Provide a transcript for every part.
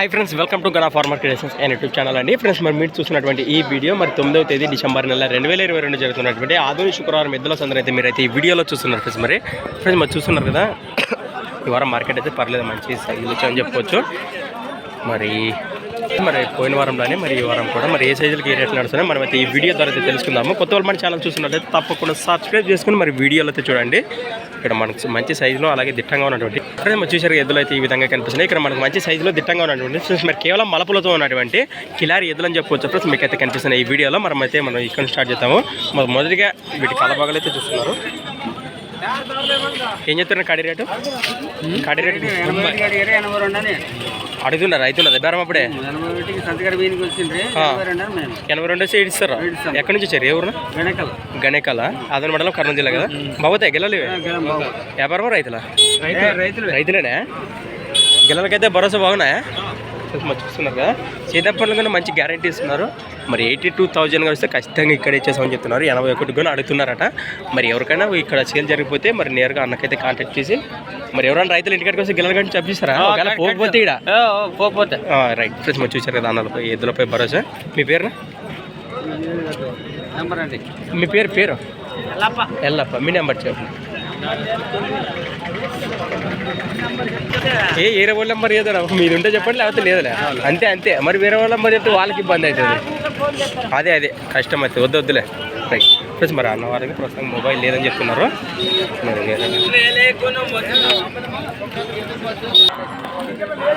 Hi friends welcome to Gana farmer creations and YouTube channel అండి. Friends మరి మీరు చూసినటువంటి ఈ వీడియో మరి తొమ్మిదవ తేదీ డిసెంబర్ నెల రెండు వేల ఇరవై రెండు జరుగుతున్నటువంటి ఆధునిక శుక్రవారం ఎద్దుల మీరు అయితే మీరైతే ఈ వీడియోలో చూస్తున్నారు ఫ్రెండ్స్ మరి. ఫ్రెండ్స్ మరి చూస్తున్నారు కదా? ఈ వారం మార్కెట్ అయితే పర్లేదు మంచి సైజులు వచ్చాయని చెప్పుకోవచ్చు. మరి మరి పోయిన వారంలోనే మరి ఈ వారం కూడా మరి ఏ సైజులకి ఏ రేట్లు నడుస్తున్నాయి మనం అయితే ఈ వీడియో ద్వారా అయితే తెలుసుకుందాము. కొత్త వాళ్ళు మన ఛానల్ చూస్తున్నట్లయితే తప్పకుండా సబ్స్క్రైబ్ చేసుకుని మరి వీడియోలో అయితే చూడండి. ఇక్కడ మనకు మంచి సైజులో అలాగే దిట్టంగా ఉన్నటువంటి ఇక్కడ మనం చూసారు ఎద్దులు అయితే ఈ విధంగా కనిపిస్తున్నాయి. ఇక్కడ మనకు మంచి సైజులో దిట్టంగా ఉన్నటువంటి ఫ్రెండ్స్ మరి కేవలం మలపులతో ఉన్నటువంటి కిలారి ఎద్దులు అని చెప్పవచ్చు ఫ్రెండ్స్ మీకు అయితే కనిపిస్తున్నాయి ఈ వీడియోలో మనం అయితే మనం ఇక్కడ స్టార్ట్ చేద్దాము. మరి మొదటిగా వీటి కలబాగలు అయితే చూస్తున్నారు. ఏం చెప్తున్నారు కాడి రేటు? కాడి రేటు అడుగుతున్నారు రైతున్నది బేరం అప్పుడే. ఎనభై రెండు వచ్చి ఇస్తాం. ఎక్కడి నుంచి వచ్చారు? ఏ ఊరు? గణేకాల. అదన మండలం కర్నూలు జిల్లా కదా? బాబోతే గెలలు. వ్యాపారమా రైతులా? రైతులు. రైతులేనే? గిల్లలకైతే భరోసా బాగున్నాయా? మరి చూస్తున్నారు కదా. సీతాఫలం కన్నా మంచి గ్యారంటీ ఇస్తున్నారు. మరి ఎయిటీ టూ థౌజండ్ వస్తే ఖచ్చితంగా ఇక్కడ ఇచ్చేసామని చెప్తున్నారు. ఎనభై ఒకటి కూడా అడుగుతున్నారట. మరి ఎవరికైనా ఇక్కడ సేల్ జరిగిపోతే మరి నేరుగా అన్నకైతే కాంటాక్ట్ చేసి మరి ఎవరైనా రైతులు ఇంటికాడికి వస్తే గిల్లల కంటే చెప్పిస్తారా ఒకవేళ పోకపోతే ఇక్కడ పోపోతే రైట్ ఫ్రెండ్స్ మరి చూసారు కదా అన్నలపై ఎద్దులపై భరోసా. మీ పేరు నెంబర్ అండి. మీ పేరు పేరు? లప్ప ఎల్లప్ప. మీ నెంబర్ చెప్పు ఏ వేరే వాళ్ళ నెంబర్ ఏదో మీరు ఉంటే చెప్పండి లేకపోతే లేదులే. అంతే అంతే. మరి వేరే వాళ్ళ నెంబర్ చెప్తే వాళ్ళకి ఇబ్బంది అవుతుంది. అదే అదే. కష్టం అయితే వద్దు వద్దులే. రైట్ ప్లస్ మరి అన్న వారికి ప్రస్తుతం మొబైల్ లేదని చెప్తున్నారు. మరి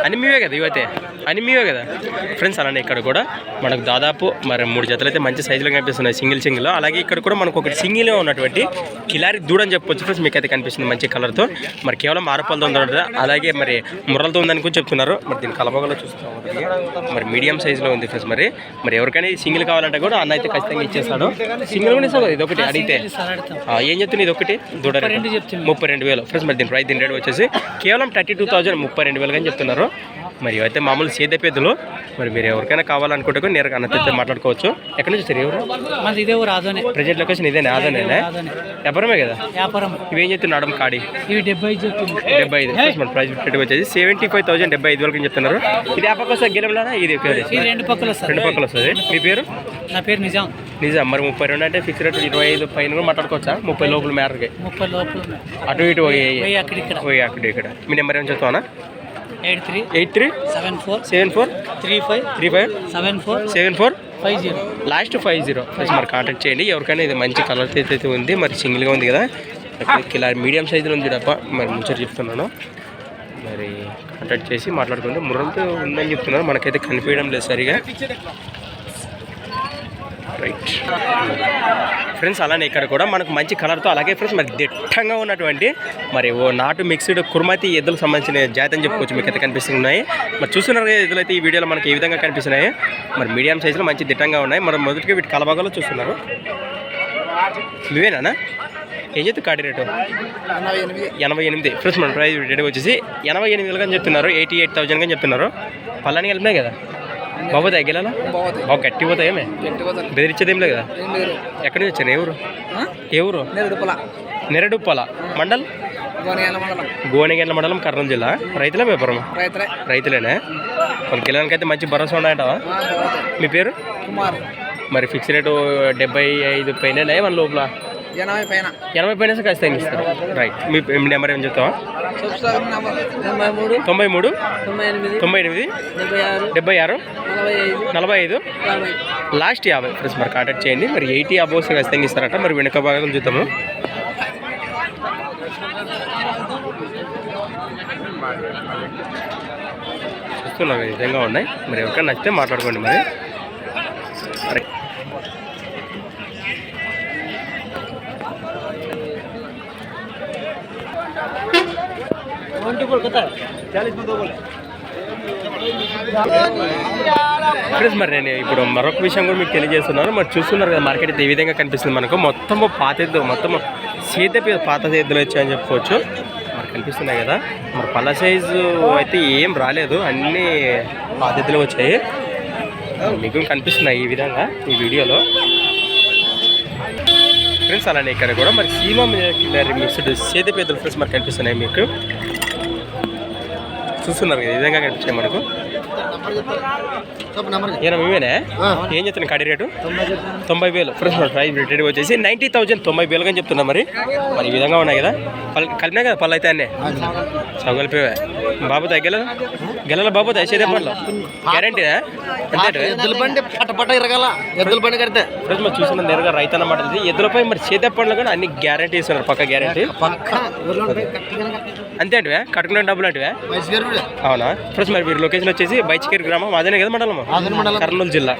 అని మీవే కదా ఇవైతే? అని మీవే కదా? ఫ్రెండ్స్ అలానే ఇక్కడ కూడా. మనకు దాదాపు మరి మూడు జతలు అయితే మంచి సైజులో కనిపిస్తున్నాయి. సింగిల్ సింగిల్ అలాగే ఇక్కడ కూడా మనకు ఒకటి సింగిల్ ఉన్నటువంటి కిలారి దూడని చెప్పొచ్చు. ఫ్రెండ్స్ మీకు అయితే కనిపిస్తుంది మంచి కలర్తో మరి కేవలం ఆరపలతో ఉంది అలాగే మరి ముర్రలతో ఉందని కూడా చెప్తున్నారు. మరి దీని కలపగలో చూస్తాం మరి మీడియం సైజులో ఉంది ఫ్రెండ్స్ మరి. మరి ఎవరికైనా సింగిల్ కావాలంటే కూడా అన్న అయితే ఖచ్చితంగా ఇచ్చేస్తాడు. సింగిల్ కూడా ఇస్తాడు. ఇది ఒకటి అడిగితే. ఏం చెప్తుంది ఇది ఒకటి దూడ? ముప్పై రెండు వేలు. ఫ్రెండ్స్ మరి దీని ప్రైస్ దీని రేట్ వచ్చేసి కేవలం థర్టీ టూ థౌజండ్ ముప్పై రెండు వేలు అని చెప్తున్నారు. మరి ఇవైతే మామూలు సేద పెద్దలు మరి మీరు ఎవరికైనా కావాలనుకుంటే నేరుగా అన్నతో మాట్లాడుకోవచ్చు. ఎక్కడి నుంచి ఎవరు ఇదే ఊరు ఆదోనే. ప్రజెంట్ లొకేషన్ ఇదేనా? అదేనా ఆదోనే. వ్యాపారమే కదా? వ్యాపారం ఇవేం చెప్తున్నాడు కాడి? ఇవి డెబ్బై ఐదు చెప్తుంది డెబ్బై ఐదు. ఫ్రెండ్స్ మన ప్రైస్ రేట్ వచ్చేసి సెవెంటీ ఫైవ్ థౌసండ్ డెబ్బై ఐదు వరకు చెప్తున్నారు. ఇది ఆ పక్క వస్తే గెలవలేదా ఇది ఇది రెండు పక్కల రెండు పక్కల వస్తుంది. మీ పేరు? నా పేరు నిజాం. నిజం మరి ముప్పై రెండు అంటే ఫిక్స్ రేట్ ఇరవై ఐదు పైన కూడా మాట్లాడుకోవచ్చా? ముప్పై లోపల మేరకి ముప్పై లోపల. అటు ఇటు పోయి అక్కడ ఇక్కడ. పోయి అక్కడ ఇక్కడ. మీ నెంబర్ ఏం చెప్తావా eight three eight three seven four seven four three five three five seven four seven four five zero. Last five zero. Plus మరి కాంటాక్ట్ చేయండి. ఎవరికైనా ఇది మంచి కలర్ అయితే ఉంది. మరి సింగిల్గా ఉంది కదా. ఇలా మీడియం సైజులో ఉంది డబ్బా. మరి ముచ్చట చెప్తున్నాను. మరి కాంటాక్ట్ చేసి మాట్లాడుకుంటే ముర్రలతో ఉందని చెప్తున్నారు. మనకైతే కనిపించడం లేదు సరిగా. రైట్ ఫ్రెండ్స్ అలానే ఇక్కడ కూడా మనకు మంచి కలర్తో అలాగే ఫ్రెండ్స్ మరి దిట్టంగా ఉన్నటువంటి మరి ఓ నాటు మిక్స్డ్ కుర్మతి ఎద్దులకు సంబంధించిన జాతి అని చెప్పుకోవచ్చు. మీకు అయితే కనిపిస్తున్నాయి. మరి చూస్తున్నారు కదా ఎద్దులు అయితే ఈ వీడియోలో మనకి ఏ విధంగా కనిపిస్తున్నాయి. మరి మీడియం సైజులో మంచి దిట్టంగా ఉన్నాయి. మరి మొదటిగా వీటి కలబాగాలో చూస్తున్నారు. నువ్వేనా ఏం చెప్తే కాడి రేటు? ఎనభై ఎనిమిది. ఫ్రెండ్స్ మన ప్రైస్ రేట్ వచ్చేసి ఎనభై ఎనిమిది వేలుగా చెప్తున్నారు. ఎయిటీ ఎయిట్ థౌజండ్ చెప్తున్నారు. పళ్ళని కలిపినాయి కదా? బాబు తగ్గేలా బాగా గట్టి పోతాయి ఏమే బెదిరించేది ఏం లేదు? కదా ఎక్కడి నుంచి వచ్చారు? ఏ ఊరు? ఏ ఊరు? నెరడుప్పల మండల్? గోనెగండ్ల మండలం. కర్నూలు జిల్లా. రైతుల వ్యాపారం రైతులే. రైతులేనే? మన కిలోనికి అయితే మంచి భరోసా ఉన్నాయంటావా? మీ పేరు? మరి ఫిక్స్ రేటు డెబ్బై ఐదు పైన మన లోపల? ఎనభై పైన. ఎనభై పైన ఖచ్చితంగా ఇస్తారు. రైట్ మీ నెంబర్ ఏం చెప్తావా? తొంభై మూడు. తొంభై ఎనిమిది. డెబ్బై ఆరు. నలభై ఐదు. లాస్ట్ యాభై. ఫ్రెండ్స్ మరి కాంటాక్ట్ చేయండి. మరి ఎయిటీ అబోవ్స్ ఖచ్చితంగా ఇస్తారట. మరి వెనుక భాగం చూద్దాము. చూస్తున్నాం విధంగా ఉన్నాయి. మరి ఎవరికైనా నచ్చితే మాట్లాడుకోండి మరి. మరి ఫ్రెండ్స్ మరి నేను ఇప్పుడు మరొక విషయం కూడా మీకు తెలియజేస్తున్నాను. మరి చూస్తున్నారు కదా మార్కెట్ అయితే ఈ విధంగా కనిపిస్తుంది మనకు. మొత్తము పాత ఎద్దు మొత్తము సీత పాత ఎద్దులు వచ్చాయని చెప్పుకోవచ్చు. మరి కనిపిస్తున్నాయి కదా. మరి పళ్ళ సైజు అయితే ఏం రాలేదు. అన్నీ పాత ఎద్దులు వచ్చాయి. మీకు కనిపిస్తున్నాయి ఈ విధంగా ఈ వీడియోలో. ఫ్రెండ్స్ అలానే ఇక్కడ కూడా మరి సీమా మిక్స్డ్ సేద పెద్దలు ఫ్రెండ్స్ మరి కనిపిస్తున్నాయి మీకు. చూస్తున్నారు కదా విధంగా కనిపించాయి మనకు. మేమేనే? ఏం చెప్తున్నాను కడి రేటు? తొంభై వేలు. ఫ్రెండ్స్ మన ప్రైస్ రేట్ వచ్చేసి నైంటీ థౌజండ్ తొంభై వేలుగా అని చెప్తున్నా మరి. మరి ఈ విధంగా ఉన్నాయి కదా. పల్ కలిపినా కదా పళ్ళు అయితే అన్నీ. సగం కలిపేవే. బాబు గెల గెలల? బాబు దయచేదే పళ్ళు. గ్యారంటీనా అంతే ఎద్దుల బండి పట్ట పట్ట ఇరగల. ఎద్దుల బండి కడితే. ఫ్రెండ్స్ మరి చూసిన నేరుగా రైతు అన్నమాట ఎద్దులపై మరి చేతే పండ్లు కూడా అన్ని గ్యారంటీ ఇస్తున్నారు. పక్క గ్యారంటీ పక్క. అంతే అంటే కట్టుకునే డబ్బులు అంటే అవునా? ఫ్రెండ్స్ మరి మీరు లొకేషన్ వచ్చేసి బైచికేరి గ్రామం అదేనే కదా మండలం. కర్నూలు జిల్లా.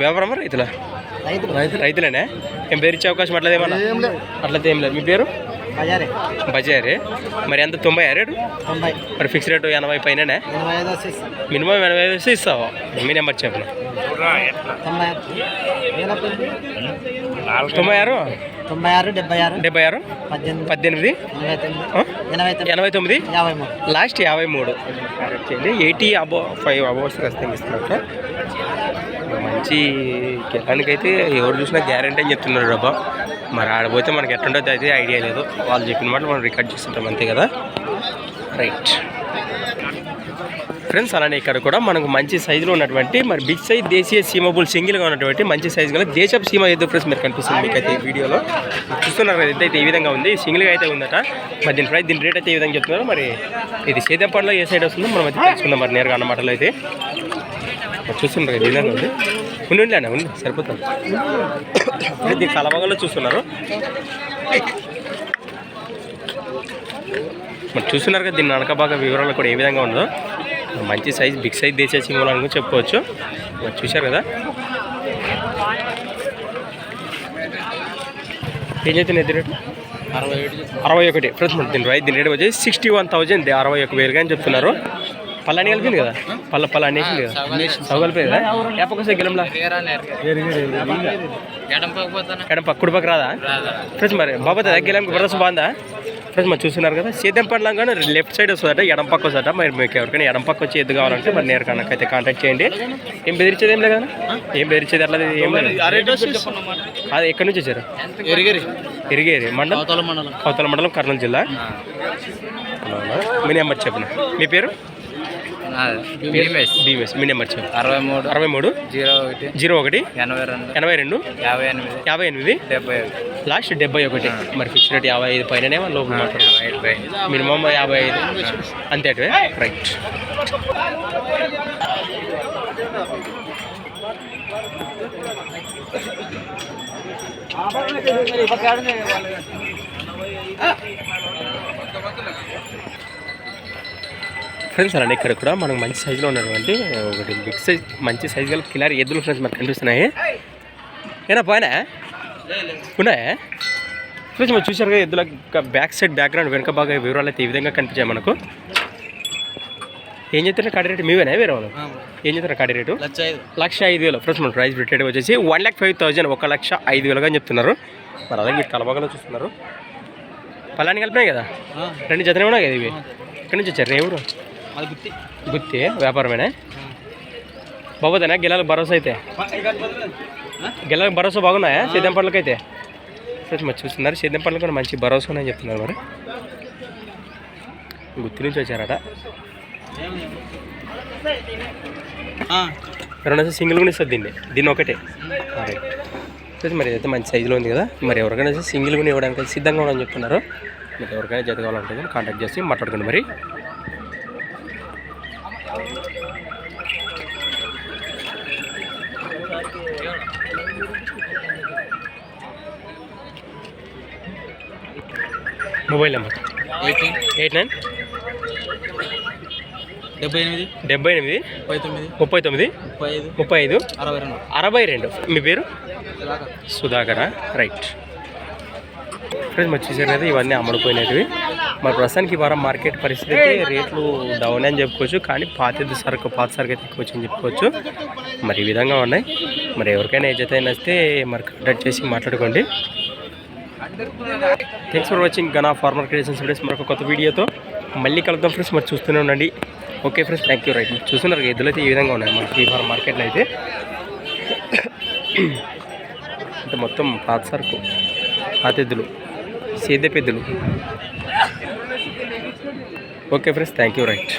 వ్యాపారం రైతుల? రైతులు. రైతులేనే? ఏం పేరు ఇచ్చే అవకాశం అట్లా ఏమన్నా? ఏం లేదు. అట్లయితే ఏం లేదు. మీ పేరు? బజారే. మరి ఎంత? తొంభై రేటు? మరి ఫిక్స్ రేటు ఎనభై ఐదు వచ్చేసి మినిమం ఎనభై వేసి ఇస్తావు? మీ నెంబర్ చెప్పిన? తొంభై ఆరు. తొంభై ఆరు? డెబ్బై ఆరు. డెబ్బై ఆరు? పద్దెనిమిది. ఎనభై తొమ్మిది. యాభై మూడు. లాస్ట్ యాభై మూడు. చేయండి. ఎయిటీ అబో ఫైవ్ అబోర్స్ ఖచ్చితంగా ఇస్తున్నారు మంచి కెలానికైతే ఎవరు చూసినా గ్యారంటీ అని చెప్తున్నారు డబ్బా మరి ఆడపోతే మనకి ఎట్లుంటుందో అయితే ఐడియా లేదు. వాళ్ళు చెప్పిన మాట మనం రికార్డ్ చేస్తుంటాం అంతే కదా? రైట్. ఫ్రెండ్స్ అలానే ఇక్కడ కూడా మనకు మంచి సైజులో ఉన్నటువంటి మరి బిగ్ సైజ్ దేశీయ సీమబుల్ సింగిల్గా ఉన్నటువంటి మంచి సైజు గల దేశపు సీమ ఏదో ఫ్రెండ్స్ మీరు కనిపిస్తుంది మీకు అయితే ఈ వీడియోలో. చూస్తున్నారు కదా ఇదైతే ఈ విధంగా ఉంది. సింగిల్గా అయితే ఉందట. మరి దీని ప్రైస్ దీని రేట్ అయితే ఈ విధంగా చెప్తున్నారు. మరి ఇది సేదంపాడులో ఏ సైడ్ వస్తుందో మనం అయితే తెలుసుకుందాం మరి నేరుగా అన్నమాటలో అయితే. మరి చూస్తున్నారు ఈ విధంగా ఉంది. ఉండి ఉండి అన్న ఉంది సరిపోతుంది. ఇది కలవగలో చూస్తున్నారు. మరి చూస్తున్నారు కదా దీని నడక బాగా వివరాలు కూడా ఏ విధంగా ఉందో మంచి సైజ్ బిగ్ సైజ్ అని కూడా చెప్పుకోవచ్చు మరి చూశారు కదా? ఏం చెప్తుంది ఎద్దు రేటు? అరవై ఒకటి. మరి దీని రైట్ దీని రేట్ వచ్చేసి సిక్స్టీ వన్ థౌజండ్. అరవై ఒక వేలుగా అని చెప్తున్నారు. పళ్ళని కలిపింది కదా? పళ్ళ పళ్ళ అనేసింది కదా? సగ కలిపింది కదా? ఏపకొస్తే గెలంలా? ఎడం పక్కుడు పక్క రాదా? ఫ్రెండ్స్ మరి బాబా గెలంకి భరోసా బాగుందా ఫ్రెండ్స్ మరి చూస్తున్నారు కదా సేద్యం పండ్లం కానీ లెఫ్ట్ సైడ్ వస్తుందట ఎడం పక్క వస్తుందట. మరి మీకు ఎవరికైనా ఎడం పక్క వచ్చి ఎద్దు కావాలంటే మరి నేరు కనుక కాంటాక్ట్ చేయండి. ఏం బెదిరించేది ఏం లేదు కదా ఏం బెదిరించేది అట్లా ఏం లేదు. అది ఎక్కడి నుంచి వచ్చారు? ఎరిగరి. ఇరిగేది మండలం? అవతల మండలం. కర్నూలు జిల్లా? మీ నెంబర్ చెప్పండి మీ పేరు? భీమేష్ మీ నెంబర్ అరవై మూడు అరవై మూడు జీరో ఒకటి. జీరో ఒకటి. ఎనభై రెండు. ఎనభై రెండు. యాభై ఎనిమిది. యాభై ఎనిమిది. డెబ్బై లాస్ట్ డెబ్బై ఒకటి. మరి ఫిక్స్ రేట్ యాభై ఐదు పైననే వాళ్ళు లోపల మినిమం యాభై ఐదు. అంతే అటువే? రైట్ ఫ్రెండ్స్ అలానే ఇక్కడ కూడా మనకు మంచి సైజులో ఉన్నటువంటి ఒకటి బిగ్ సైజ్ మంచి సైజ్ గల కిలారి ఎద్దులు ఫ్రెండ్స్ మనకు కనిపిస్తున్నాయి. ఏనా పోయినా? ఉన్నాయా? ఫ్రెండ్స్ మనం చూసారు కదా ఎద్దుల బ్యాక్ సైడ్ బ్యాక్గ్రౌండ్ వెనక బాగా వివరాలు అయితే ఈ విధంగా కనిపించాయి మనకు. ఏం చెప్తారు కాడి రేటు మీవేనా? వేరే వాళ్ళు? ఏం చెప్తారు కాడి రేటు? లక్ష ఐదు వేలు. ఫ్రెండ్స్ మన ప్రైస్ రేట్ వచ్చేసి వన్ ల్యాక్ ఫైవ్ థౌజండ్ ఒక లక్ష ఐదు వేలుగా అని చెప్తున్నారు. మరి అలాగే మీరు కలబగలో చూస్తున్నారు. పలాని కలిపినాయి కదా? రెండు జతనే ఉన్నాయి కదా ఇవి? ఎక్కడి నుంచి వచ్చారు? ఏ ఊరు గుత్తి. వ్యాపారమేనా? బాబోదేనా గిలాలకు భరోసా అయితే. గిలాలకు భరోసా బాగున్నాయా? సేద్యం పండ్లకైతే ఫ్రెండ్స్ మరి చూస్తున్నారు. సేద్యం పండ్లు కూడా మంచి భరోసా ఉన్నాయని చెప్తున్నారు మరి. గుత్తి నుంచి వచ్చారట. ఎవరైనా సింగిల్ కూడా ఇస్తుంది దీన్ని. దీన్ని ఒకటే. రైట్. ఫ్రెండ్స్ మరి ఇదైతే మంచి సైజులో ఉంది కదా. మరి ఎవరికైనా సింగిల్ కూడా ఇవ్వడానికి అయితే సిద్ధంగా ఉండని చెప్తున్నారు. మీకు ఎవరికైనా జత కావాలంటే కాంటాక్ట్ చేసి మాట్లాడుకోండి మరి. Mobile number. Eight nine. డెబ్బై ఎనిమిది. డెబ్బై ఎనిమిది. ముప్పై తొమ్మిది. ముప్పై తొమ్మిది. ముప్పై ఐదు. ముప్పై ఐదు. అరవై రెండు. అరవై రెండు. మీ పేరు? సుధాకరా. రైట్. ఫ్రెండ్స్ మరి చూసారు కదా ఇవన్నీ అమ్ముడుపోయినవి మరి ప్రస్తుతానికి ఈ వారం మార్కెట్ పరిస్థితి అయితే రేట్లు డౌన్ అని చెప్పుకోవచ్చు కానీ పాతది సరుకు పాత సరుకు అయితే ఎక్కువ వచ్చని చెప్పుకోవచ్చు. మరి ఈ విధంగా ఉన్నాయి. మరి ఎవరికైనా ఏ జత అయినా వస్తే మరి కాంటాక్ట్ చేసి మాట్లాడుకోండి. Thanks for watching Gana farmer creations videos మరొక కొత్త వీడియోతో మళ్ళీ కలుద్దాం ఫ్రెండ్స్ మరి చూస్తూనే ఉండండి. Okay friends thank you right చూస్తున్నారు ఎద్దులు అయితే ఈ విధంగా ఉన్నాయి మనకి ఈ వారం మార్కెట్లో అయితే. అంటే మొత్తం పాత సరుకు పాత ఎద్దులు పెద్దలు. Okay friends thank you right